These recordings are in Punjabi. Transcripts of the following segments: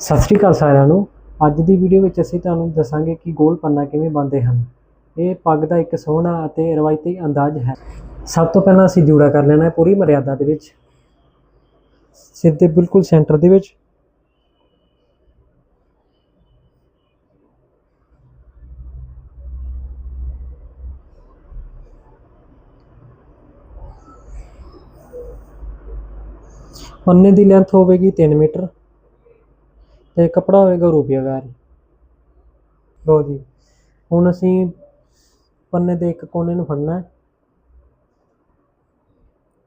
ਸਤਿ ਸ਼੍ਰੀ ਅਕਾਲ ਸਾਰਿਆਂ ਨੂੰ। ਅੱਜ ਦੀ ਵੀਡੀਓ ਵਿੱਚ ਅਸੀਂ ਤੁਹਾਨੂੰ ਦੱਸਾਂਗੇ ਕਿ ਗੋਲ ਪੰਨਾ ਕਿਵੇਂ ਬਣਦੇ ਹਨ। ਇਹ ਪੱਗ ਦਾ ਇੱਕ ਸੋਹਣਾ ਅਤੇ ਰਵਾਇਤੀ ਅੰਦਾਜ਼ ਹੈ। ਸਭ ਤੋਂ ਪਹਿਲਾਂ ਅਸੀਂ ਜੂੜਾ ਕਰ ਲੈਣਾ ਹੈ ਪੂਰੀ ਮਰਿਆਦਾ ਦੇ ਵਿੱਚ। ਸਿਰ ਦੇ ਬਿਲਕੁਲ ਸੈਂਟਰ ਦੇ ਵਿੱਚ। ਪੰਨੇ ਦੀ ਲੈਂਥ ਹੋਵੇਗੀ 3 ਮੀਟਰ। ਤੇ ਕਪੜਾ ਹੋਵੇਗਾ ਰੂਪੀਆ ਵੈਰ ਲੋ ਜੀ, ਹੁਣ ਅਸੀਂ ਪੰਨੇ ਦੇ ਇੱਕ ਕੋਨੇ ਨੂੰ ਫੜਨਾ ਹੈ।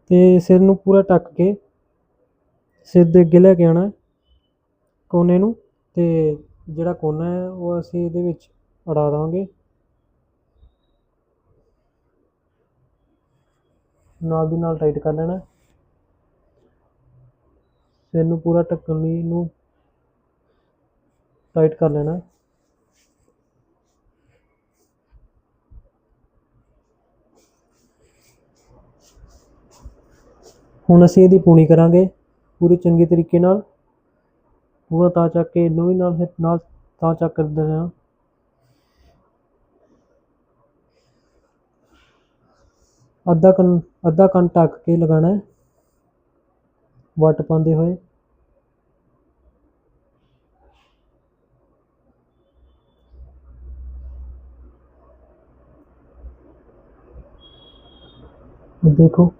ਤੇ ਸਿਰ ਨੂੰ ਪੂਰਾ ਢੱਕ ਕੇ ਸਿਰ ਦੇ ਅੱਗੇ ਲੈ ਕੇ ਆਉਣਾ ਕੋਨੇ ਨੂੰ ਤੇ ਜਿਹੜਾ ਕੋਨਾ ਹੈ ਉਹ ਅਸੀਂ ਇਹਦੇ ਵਿੱਚ ਅੜਾ ਦਾਂਗੇ। ਨਾਲ ਦੀ ਨਾਲ ਟਾਈਟ ਕਰ ਲੈਣਾ ਸਿਰ ਨੂੰ ਪੂਰਾ ਢੱਕਣ ਲਈ ਇਹਨੂੰ ਟਾਈਟ ਕਰ ਲੈਣਾ। ਹੈ। ਹੁਣ ਅਸੀਂ ਇਹਦੀ ਪੂਣੀ ਕਰਾਂਗੇ ਪੂਰੀ ਚੰਗੀ ਤਰੀਕੇ ਨਾਲ। ਪੂਰਾ ਤਾਂ ਚੱਕ ਕੇ ਇਹਨੂੰ ਵੀ ਨਾਲ ਨਾਲ ਤਾਂ ਚੱਕ ਕਰ ਦੇਣਾ ਅੱਧਾ ਕੰਨ ਅੱਧਾ ਕੰਨ ਢੱਕ ਕੇ ਲਗਾਉਣਾ ਹੈ। ਵੱਟ ਪਾਉਂਦੇ ਹੋਏ। ਇਹ ਦੇਖੋ।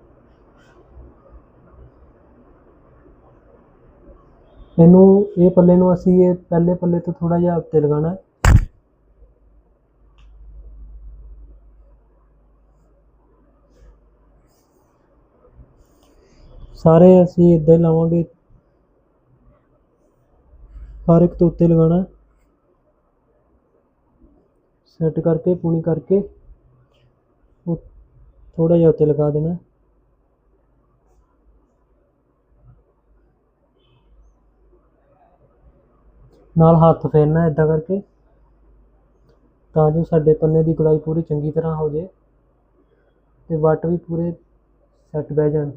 ਇਹਨੂੰ, ਇਹ ਪੱਲੇ ਨੂੰ ਅਸੀਂ ਇਹ ਪਹਿਲੇ ਪੱਲੇ ਤੋਂ ਥੋੜਾ ਜਿਹਾ ਉੱਤੇ ਲਗਾਉਣਾ ਹੈ। ਸਾਰੇ ਅਸੀਂ ਇਦਾਂ ਹੀ ਲਾਵਾਂਗੇ। ਹਰ ਇੱਕ ਤੋਂ ਉੱਤੇ ਲਗਾਉਣਾ ਸੈੱਟ ਕਰਕੇ, ਪੂਣੀ ਕਰਕੇ। ਥੋੜਾ ਜਿਹਾ ਉੱਤੇ ਲਗਾ ਦੇਣਾ। ਨਾਲ ਹੱਥ ਫੇਰਨਾ ਇਦਾਂ ਕਰਕੇ। ਤਾਂ ਜੋ ਸਾਡੇ ਪੰਨੇ ਦੀ ਗੁਲਾਈ ਪੂਰੀ ਚੰਗੀ ਤਰ੍ਹਾਂ ਹੋ ਜੇ ਤੇ ਵੱਟ ਵੀ ਪੂਰੇ ਸੈੱਟ ਬਹਿ ਜਾਣ।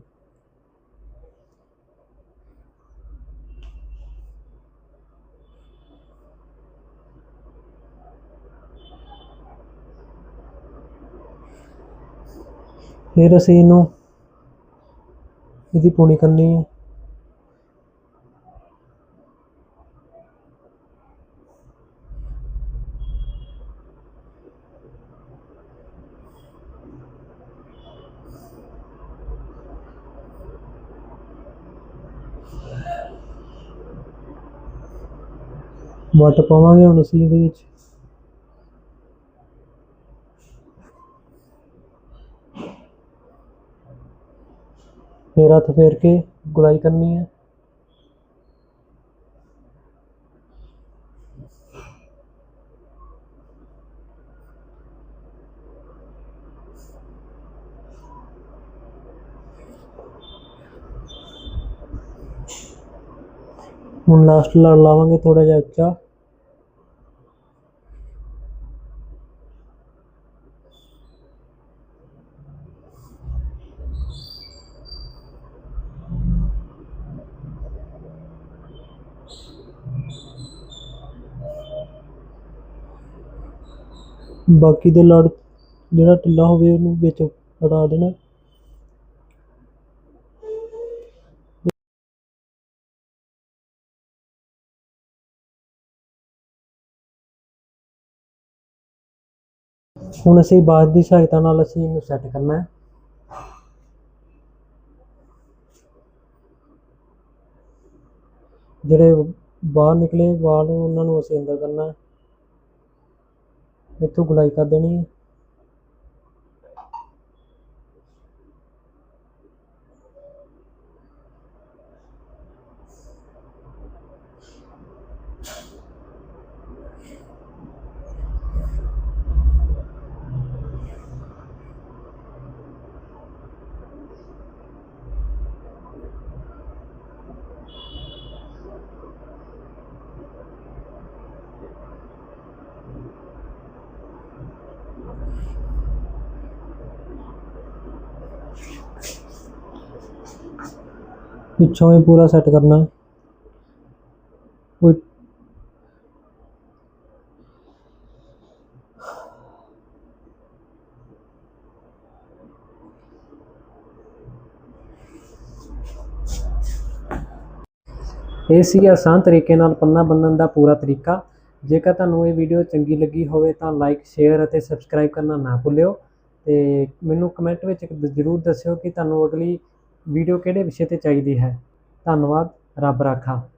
ਫਿਰ ਅਸੀਂ ਇਹਨੂੰ ਇਹਦੀ ਪੂਣੀ ਕਰਨੀ ਹੈ ਵੱਟ ਪਾਵਾਂਗੇ ਹੁਣ ਅਸੀਂ ਇਹਦੇ ਵਿੱਚ। ਫਿਰ ਹੱਥ ਫੇਰ ਕੇ ਗੁਲਾਈ ਕਰਨੀ ਹੈ ਹੁਣ ਲਾਸਟ ਲੜ ਲਾਵਾਂਗੇ ਥੋੜਾ ਜਿਹਾ ਉੱਚਾ। ਬਾਕੀ ਦੇ ਲੜ ਜਿਹੜਾ ਢਿੱਲਾ ਹੋਵੇ ਉਹਨੂੰ ਵਿੱਚ ਹਟਾ ਦੇਣਾ। ਹੁਣ ਅਸੀਂ ਬਾਅਦ ਦੀ ਸਹਾਇਤਾ ਨਾਲ ਅਸੀਂ ਇਹਨੂੰ ਸੈੱਟ ਕਰਨਾ ਹੈ। ਜਿਹੜੇ ਬਾਹਰ ਨਿਕਲੇ ਵਾਲ ਉਹਨਾਂ ਨੂੰ ਅਸੀਂ ਅੰਦਰ ਕਰਨਾ ਹੈ। ਇੱਥੋਂ ਗੁਲਾਈ ਕਰ ਦੇਣੀ ਹੈ ਪਿੱਛੋਂ ਵੀ ਪੂਰਾ ਸੈੱਟ ਕਰਨਾ। ਹੈ ਕੋਈ ਇਹ ਸੀ ਆਸਾਨ ਤਰੀਕੇ ਨਾਲ ਪੰਨਾ ਬੰਨਣ ਦਾ ਪੂਰਾ ਤਰੀਕਾ। ਜੇਕਰ ਤੁਹਾਨੂੰ ਇਹ ਵੀਡੀਓ ਚੰਗੀ ਲੱਗੀ ਹੋਵੇ ਤਾਂ ਲਾਈਕ ਸ਼ੇਅਰ ਅਤੇ ਸਬਸਕ੍ਰਾਈਬ ਕਰਨਾ ਨਾ ਭੁੱਲਿਓ। ਤੇ ਮੈਨੂੰ ਕਮੈਂਟ ਵਿੱਚ ਜ਼ਰੂਰ ਦੱਸਿਓ ਕਿ ਤੁਹਾਨੂੰ ਅਗਲੀ ਵੀਡੀਓ ਕਿਹੜੇ ਵਿਸ਼ੇ ਤੇ ਚਾਹੀਦੀ ਹੈ? ਧੰਨਵਾਦ ਰੱਬ ਰਾਖਾ।